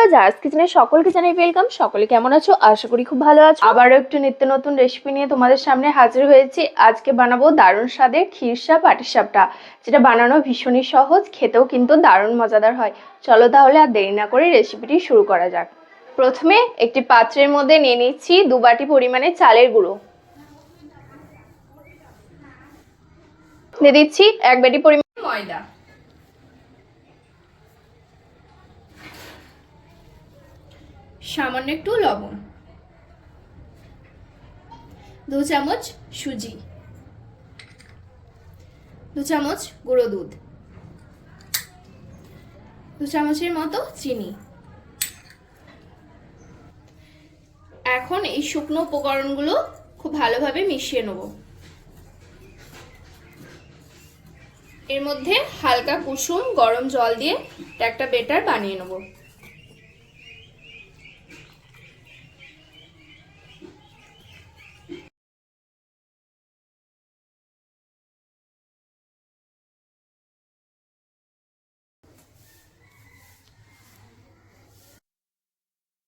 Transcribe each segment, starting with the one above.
বন্ধুরা জার্স কিচেনে সকলকে জানাই ওয়েলকাম সকলে কেমন আছো? আশা করি খুব ভালো আছো। আবারও একটু নিত্য নতুন রেসিপি নিয়ে তোমাদের সামনে হাজির হয়েছি। আজকে বানাবো দারুণ স্বাদের ক্ষীরসা পাটিসাপটা যেটা বানানো ভীষণই সহজ, খেতেও কিন্তু দারুণ মজাদার হয়। চলো তাহলে আর দেরি না করে রেসিপিটি শুরু করা যাক। প্রথমে একটি পাত্রের মধ্যে নিয়ে নিচ্ছি দু বাটি পরিমাণে চালের গুঁড়ো। দিয়ে দিচ্ছি এক বাটি পরিমাণ ময়দা। সামান্য একটু লবণ। দু চামচ সুজি। দু চামচ গুঁড়ো দুধ। দু চামচের মতো চিনি। এখন এই শুকনো উপকরণগুলো খুব ভালোভাবে মিশিয়ে নেব। এর মধ্যে হালকা কুসুম গরম জল দিয়ে একটা বেটার বানিয়ে নেব।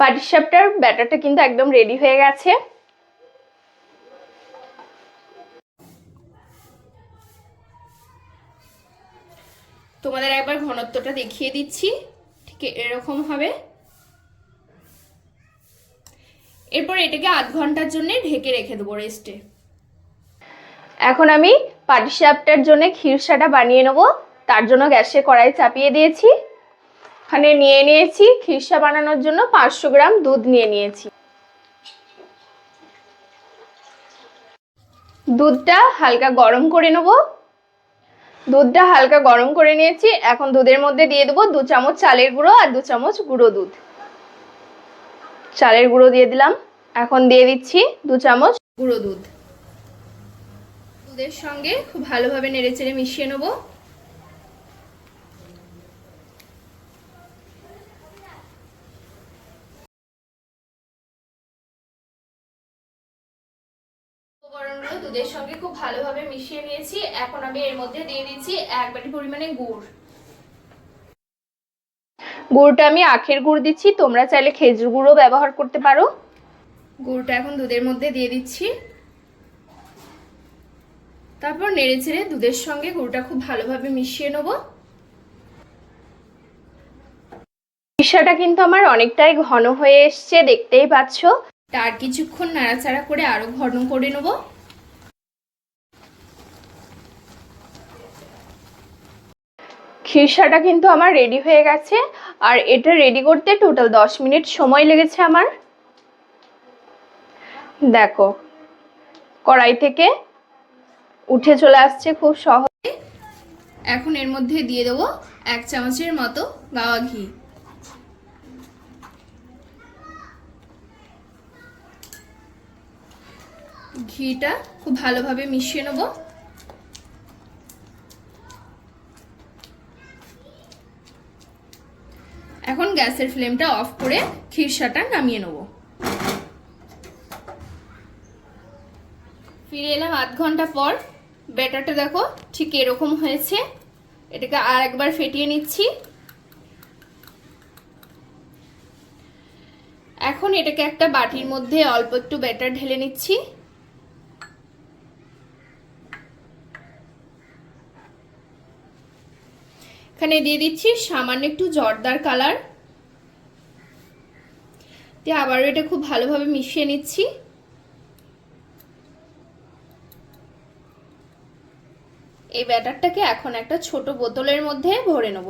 পাটিসাপটার ব্যাটারটা কিন্তু একদম রেডি হয়ে গেছে। তোমাদের একবার ঘনত্বটা দেখিয়ে দিচ্ছি, ঠিক এরকম হবে। এরপর এটাকে আধ ঘণ্টার জন্য ঢেকে রেখে দেবো রেস্টে এখন আমি পাটিসাপটার জন্য ক্ষীরসাটা বানিয়ে নেব, তার জন্য গ্যাসে কড়াই চাপিয়ে দিয়েছি। এখানে নিয়ে নিয়েছি, খিরসা বানানোর জন্য পাঁচশো গ্রাম দুধ নিয়ে নিয়েছি। দুধটা হালকা গরম করে নেব। দুধটা হালকা গরম করে নিয়েছি, এখন দুধের মধ্যে দিয়ে দেবো দু চামচ চালের গুঁড়ো আর দু চামচ গুঁড়ো দুধ। চালের গুঁড়ো দিয়ে দিলাম, এখন দিয়ে দিচ্ছি দু চামচ গুঁড়ো দুধ। দুধের সঙ্গে খুব ভালোভাবে নেড়েচেড়ে মিশিয়ে নেব। উপকরণগুলো দুধের সঙ্গে খুব ভালোভাবে মিশিয়ে নিয়েছি। এখন আমি এর মধ্যে দিয়ে দিচ্ছি এক বাটি পরিমাণে গুড়। গুড়টা আমি আখের গুড় দিচ্ছি তোমরা চাইলে খেজুর গুঁড়ো ব্যবহার করতে পারো। গুড়টা এখন দুধের মধ্যে দিয়ে দিচ্ছি। তারপর নেড়ে চেড়ে দুধের সঙ্গে গুড়টা খুব ভালোভাবে মিশিয়ে নেব। মিশাটা কিন্তু আমার অনেকটাই ঘন হয়ে এসছে দেখতেই পাচ্ছ। তার কিছুক্ষণ নাড়াচাড়া করে আরও ঘন করে নেব। খিরসাটা কিন্তু আমার রেডি হয়ে গেছে। আর এটা রেডি করতে টোটাল দশ মিনিট সময় লেগেছে আমার। দেখো কড়াই থেকে উঠে চলে আসছে খুব সহজে। এখন এর মধ্যে দিয়ে দেবো এক চামচের মতো গাওয়া ঘি। ঘিটা খুব ভালোভাবে মিশিয়ে নেব। এখন গ্যাসের ফ্লেমটা অফ করে খিরসাটা নামিয়ে নেব। ফিরে এলাম আধ ঘণ্টা পর। ব্যাটারটা দেখো ঠিক এরকম হয়েছে। এটাকে আর একবার ফেটিয়ে নিচ্ছি। এখন এটাকে একটা বাটির মধ্যে অল্প একটু ব্যাটার ঢেলে নিচ্ছি। এখানে দিয়ে দিচ্ছি সামান্য একটু জর্দার কালার। দিয়ে আবারও এটা খুব ভালোভাবে মিশিয়ে নিচ্ছি। এই ব্যাটারটাকে এখন একটা ছোট বোতলের মধ্যে ভরে নেব।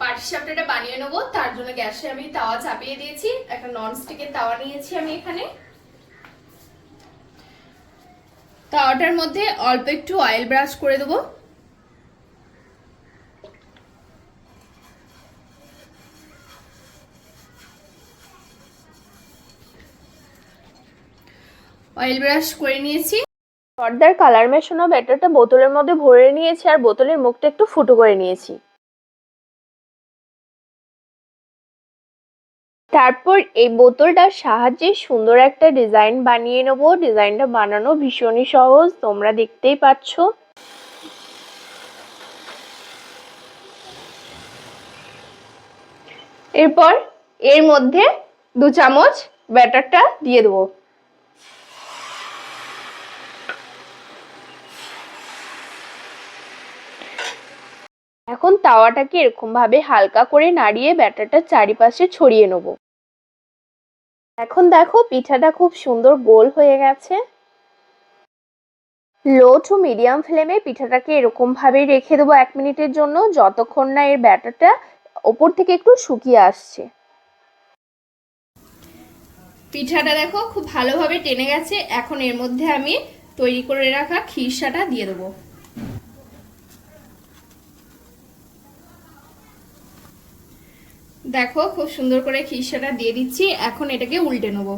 পাটিসাপটাটা বানিয়ে নেব, তার জন্য গ্যাসে আমি তাওয়া চাপিয়ে দিয়েছি। একটা নন স্টিকের তাওয়া নিয়েছি আমি এখানে। তাওয়াটার মধ্যে অল্প একটু অয়েল ব্রাশ করে দেবো। অয়েল ব্রাশ করে নিয়েছি। পর্দার কালার মেশানো ব্যাটারটা বোতলের মধ্যে ভরে নিয়েছি আর বোতলের মুখটা একটু ফুটো করে নিয়েছি। তারপর এই বোতলটার সাহায্যে সুন্দর একটা ডিজাইন বানিয়ে নেব। ডিজাইনটা বানানো ভীষণই সহজ, তোমরা দেখতেই পাচ্ছ। এরপর এর মধ্যে দু চামচ ব্যাটারটা দিয়ে দেবো। এখন তাওয়াটাকে এরকম ভাবে হালকা করে নাড়িয়ে ব্যাটারটা চারিপাশে ছড়িয়ে নেব। এখন দেখো পিঠাটা খুব সুন্দর গোল হয়ে গেছে। লো টু মিডিয়াম ফ্লেমে পিঠাটাকে এরকম ভাবে রেখে দেবো এক মিনিটের জন্য, যতক্ষণ না এর ব্যাটারটা ওপর থেকে একটু শুকিয়ে আসছে। পিঠাটা দেখো খুব ভালোভাবে টেনে গেছে। এখন এর মধ্যে আমি তৈরি করে রাখা খিরসাটা দিয়ে দেবো। দেখো, খুব সুন্দর করে খিরসাটা দিয়ে দিচ্ছি। এখন এটাকে উল্টে নেব।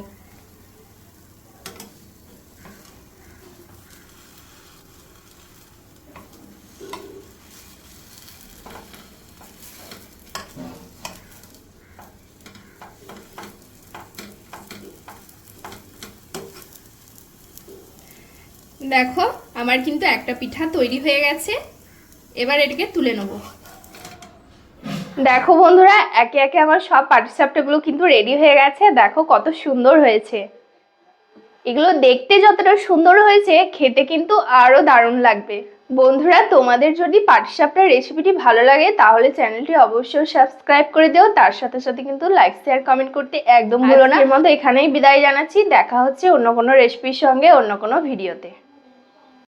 দেখো, আমার কিন্তু একটা পিঠা তৈরি হয়ে গেছে। এবার এটাকে তুলে নেব। দেখো বন্ধুরা, একে একে আমার সব পাটিসাপটাগুলো কিন্তু রেডি হয়ে গেছে। দেখো কত সুন্দর হয়েছে। এগুলো দেখতে যতটা সুন্দর হয়েছে, খেতে কিন্তু আরও দারুণ লাগবে। বন্ধুরা, তোমাদের যদি পাটিসাপটার রেসিপিটি ভালো লাগে, তাহলে চ্যানেলটি অবশ্যই সাবস্ক্রাইব করে দিও। তার সাথে সাথে কিন্তু লাইক শেয়ার কমেন্ট করতে একদম ভুলো না। এর মতো এখানেই বিদায় জানাচ্ছি। দেখা হচ্ছে অন্য কোনো রেসিপির সঙ্গে, অন্য কোনো ভিডিওতে